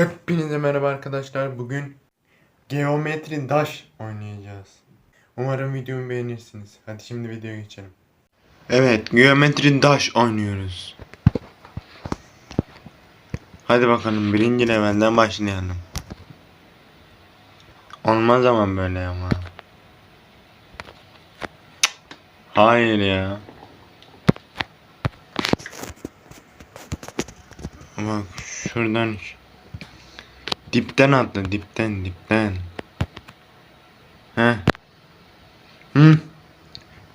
Hepinize merhaba arkadaşlar. Bugün Geometri Dash oynayacağız. Umarım videomu beğenirsiniz. Hadi şimdi videoya geçelim. Evet, Geometri Dash oynuyoruz. Hadi bakalım birinci levelden başlayalım. Olmaz ama böyle ama. Hayır ya. Bak şuradan dipten atla dipten dipten. He. Hı.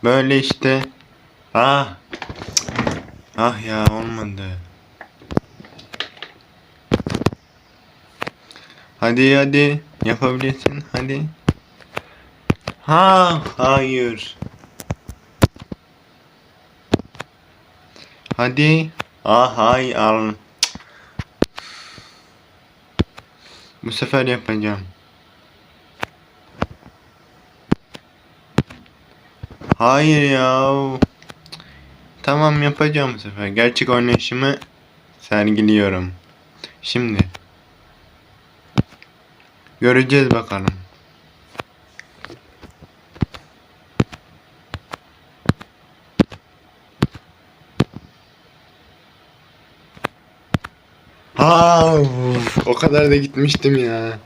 Böyle işte. Ah. Ah ya olmadı. Hadi hadi yapabilirsin hadi. Ha hayır. Hadi. Ah hay al. Bu sefer yapacağım. Hayır ya. Tamam yapacağım bu sefer. Gerçek oynayışımı sergiliyorum. Şimdi. Göreceğiz bakalım. Uf, o kadar da gitmiştim ya.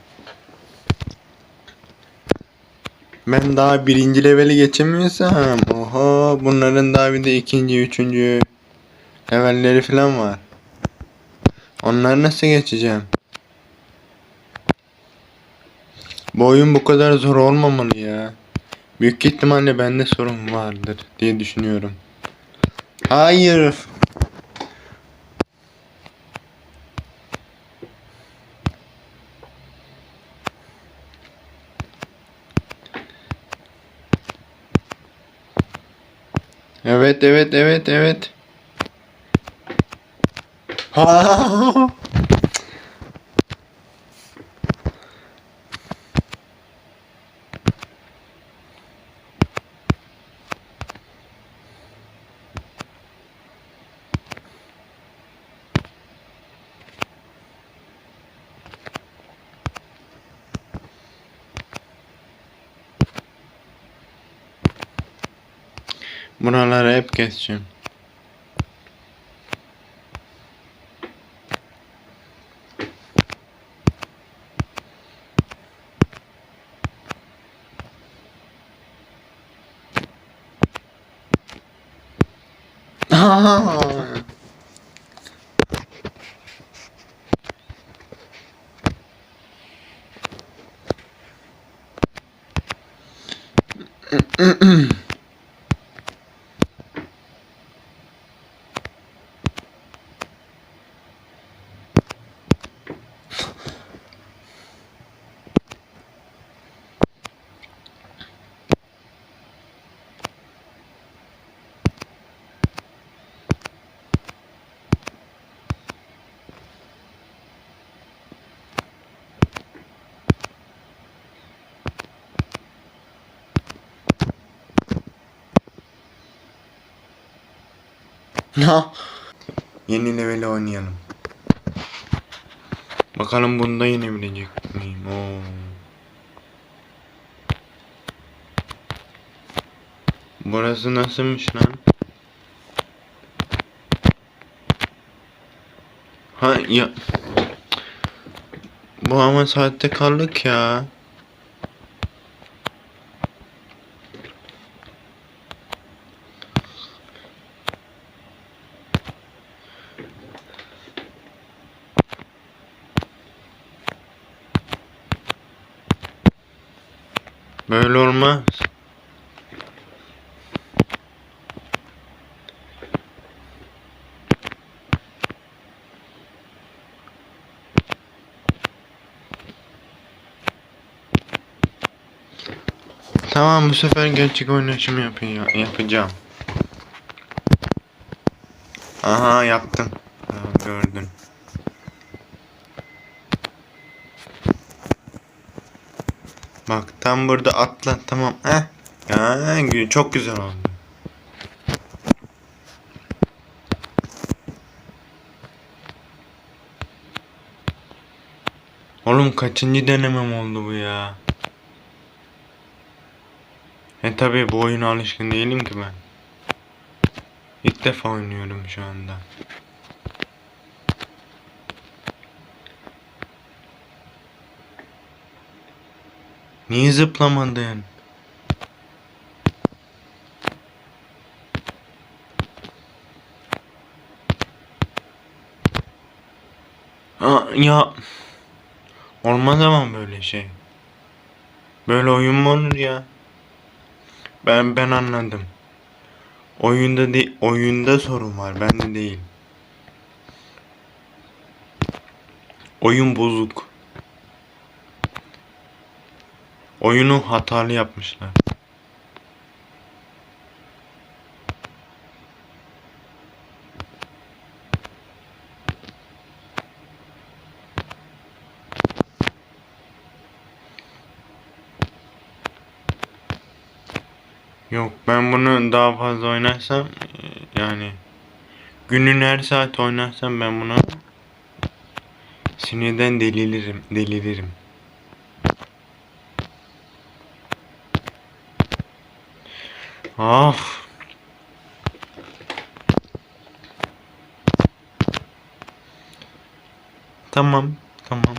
Ben daha birinci leveli geçemiyorsam, oho bunların daha bir de ikinci, üçüncü levelleri falan var. Onları nasıl geçeceğim? Bu oyun bu kadar zor olmamalı ya. Büyük ihtimalle bende sorun vardır diye düşünüyorum. Hayır. Evet evet evet evet. Ha! Buraları hep keseceğim. Ha. Yeni level oynayalım. Bakalım bunda yenebilecek miyim? Oo. Burası nasılmış lan? Ha ya. Bu ama saatte kaldık ya. Böyle olmaz. Tamam bu sefer gerçek oynayışımı yapıyor, yapacağım. Aha yaptım. Ha, gördün. Bak tam burada atla tamam. Heh. Ya, çok güzel oldu. Oğlum kaçıncı denemem oldu bu ya? E tabi bu oyuna alışkın değilim ki ben. Defa oynuyorum şu anda. Niye zıplamadın? Aa, ya olmaz ama böyle şey. Böyle oyun mu olur ya? Ben ben anladım. Oyunda de oyunda sorun var, bende değil. Oyun bozuk. Oyunu hatalı yapmışlar. Yok ben bunu daha fazla oynarsam e, yani günün her saat oynarsam ben bunu sinirden deliririm deliririm. Of. Tamam, tamam.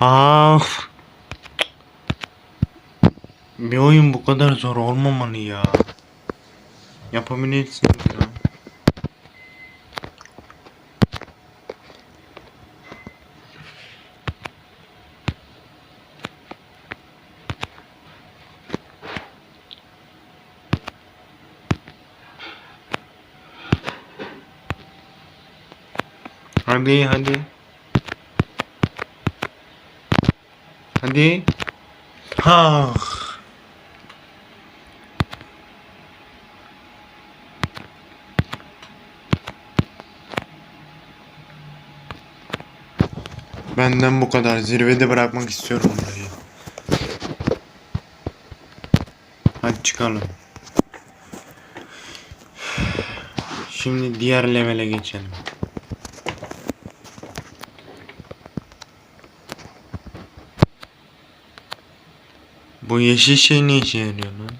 Of. Bir oyun bu kadar zor olmamalı ya. Yapabilirsin ya. Hadi hadi. Hadi. Ha. Benden bu kadar. Zirvede bırakmak istiyorum burayı. Hadi çıkalım. Şimdi diğer levele geçelim. Bu yeşil şey ne işe yarıyor lan?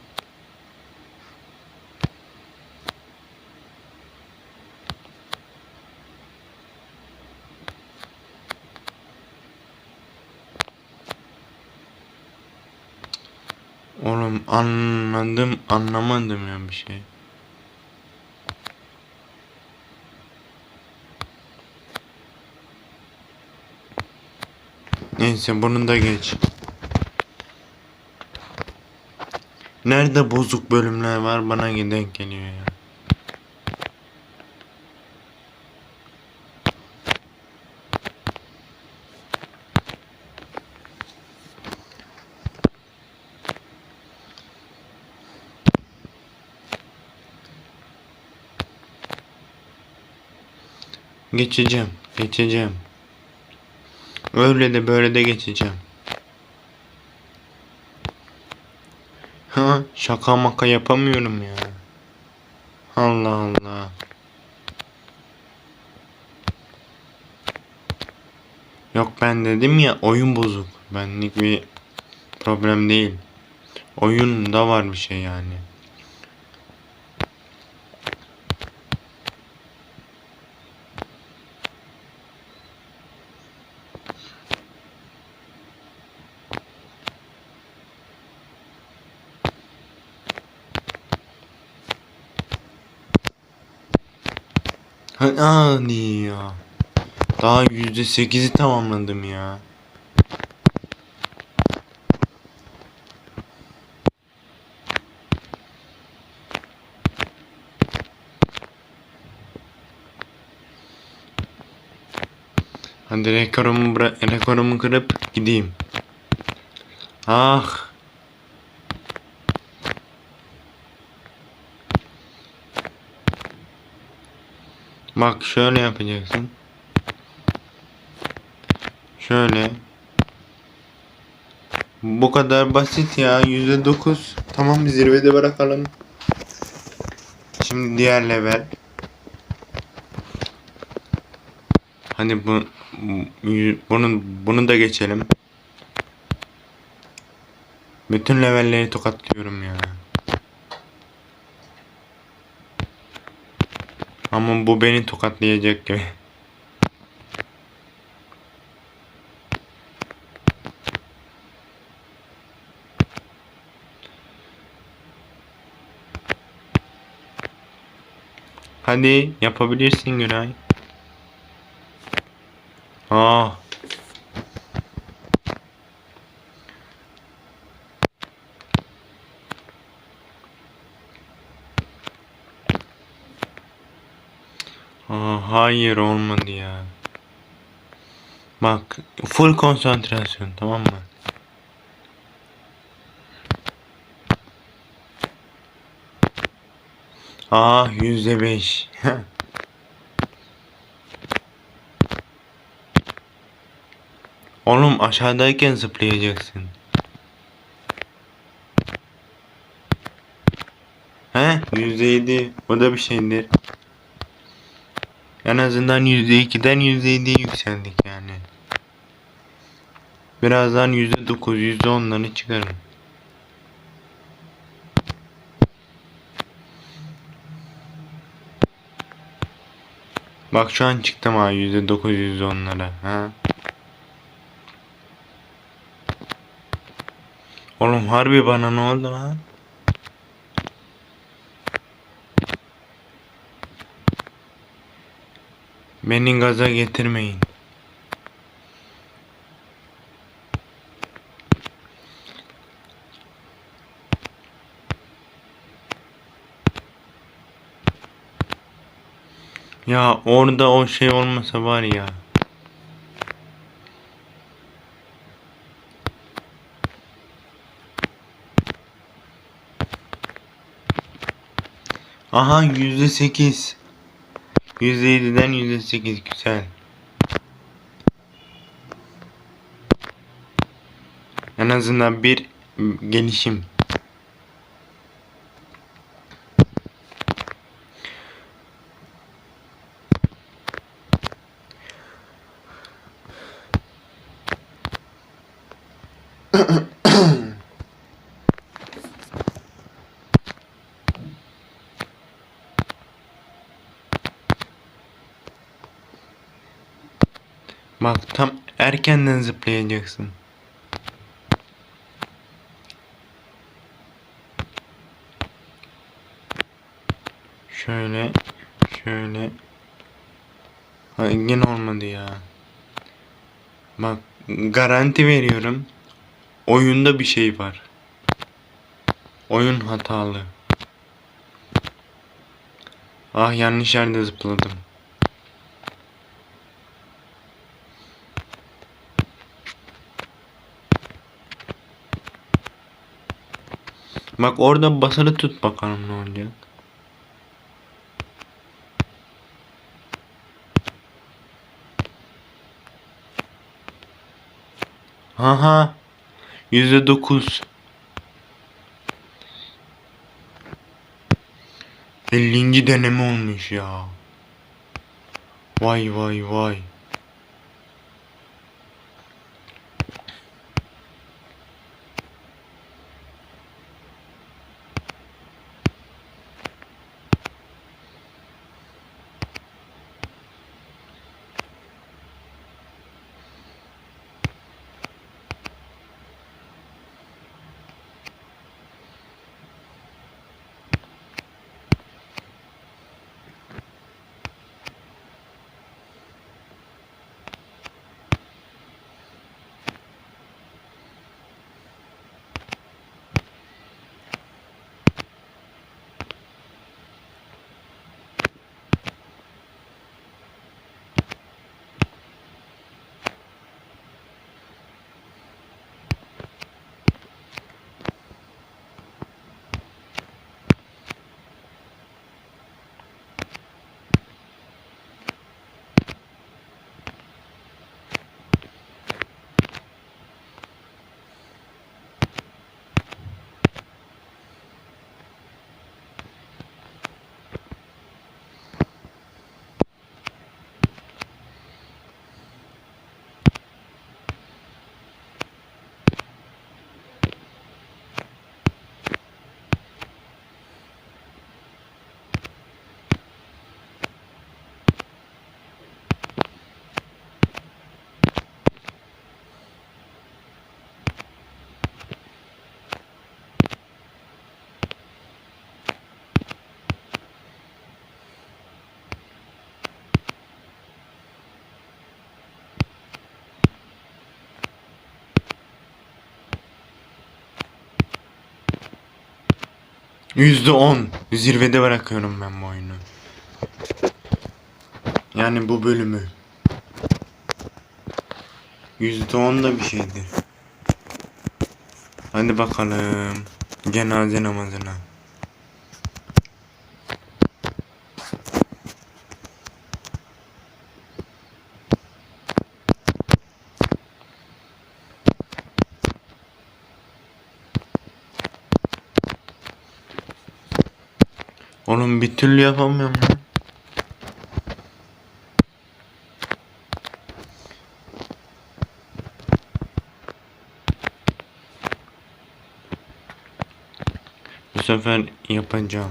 Oğlum anladım anlamadım ya bir şey. Neyse bunu da geç. Nerede bozuk bölümler var bana denk geliyor ya. Geçeceğim, geçeceğim. Öyle de böyle de geçeceğim. Ha, şaka maka yapamıyorum ya. Allah Allah. Yok ben dedim ya oyun bozuk. Benlik bir problem değil. Oyunda var bir şey yani. Hadi ya. Daha yüzde sekizi tamamladım ya. Hadi rekorumu, bıra- rekorumu kırıp gideyim. Ah. Bak şöyle yapacaksın. Şöyle. Bu kadar basit ya. Yüzde dokuz. Tamam zirvede bırakalım. Şimdi diğer level. Hadi bu bunu bunu da geçelim. Bütün levelleri tokatlıyorum ya. Ama bu beni tokatlayacak gibi. Hadi yapabilirsin Günay. Aa. Aa, hayır olmadı ya. Bak full konsantrasyon tamam mı? Aa yüzde beş. Oğlum aşağıdayken zıplayacaksın. He yüzde yedi. O da bir şeydir. En azından yüzde ikiden yüzde yediye yükseldik yani. Birazdan yüzde dokuz, yüzde onları çıkarım. Bak şu an çıktım ha yüzde dokuz yüzde onlara. Ha? Oğlum harbi bana ne oldu lan? Beni gaza getirmeyin. Ya orada o şey olmasa var ya. Aha yüzde sekiz. Yüzde yediden yüzde sekiz güzel. En azından bir gelişim. Bak tam erkenden zıplayacaksın. Şöyle, şöyle. Ha, yine olmadı ya. Bak garanti veriyorum. Oyunda bir şey var. Oyun hatalı. Ah yanlış yerde zıpladım. Bak orada basılı tut bakalım ne olacak. Aha. Yüzde dokuz. Ellinci deneme olmuş ya. Vay vay vay. Yüzde on. Zirvede bırakıyorum ben bu oyunu. Yani bu bölümü. Yüzde on da bir şeydir. Hadi bakalım. Cenaze namazına. Oğlum bir türlü yapamıyorum lan. Bu sefer yapacağım.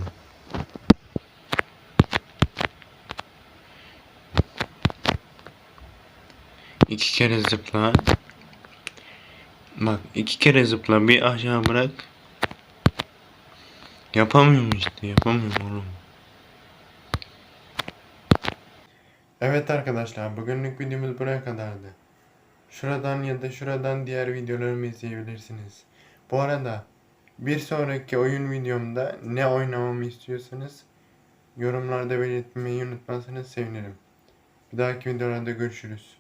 İki kere zıpla. Bak iki kere zıpla bir aşağı bırak. Yapamıyorum işte yapamıyorum oğlum. Evet arkadaşlar bugünlük videomuz buraya kadardı. Şuradan ya da şuradan diğer videolarımı izleyebilirsiniz. Bu arada bir sonraki oyun videomda ne oynamamı istiyorsanız yorumlarda belirtmeyi unutmazsanız sevinirim. Bir dahaki videolarda görüşürüz.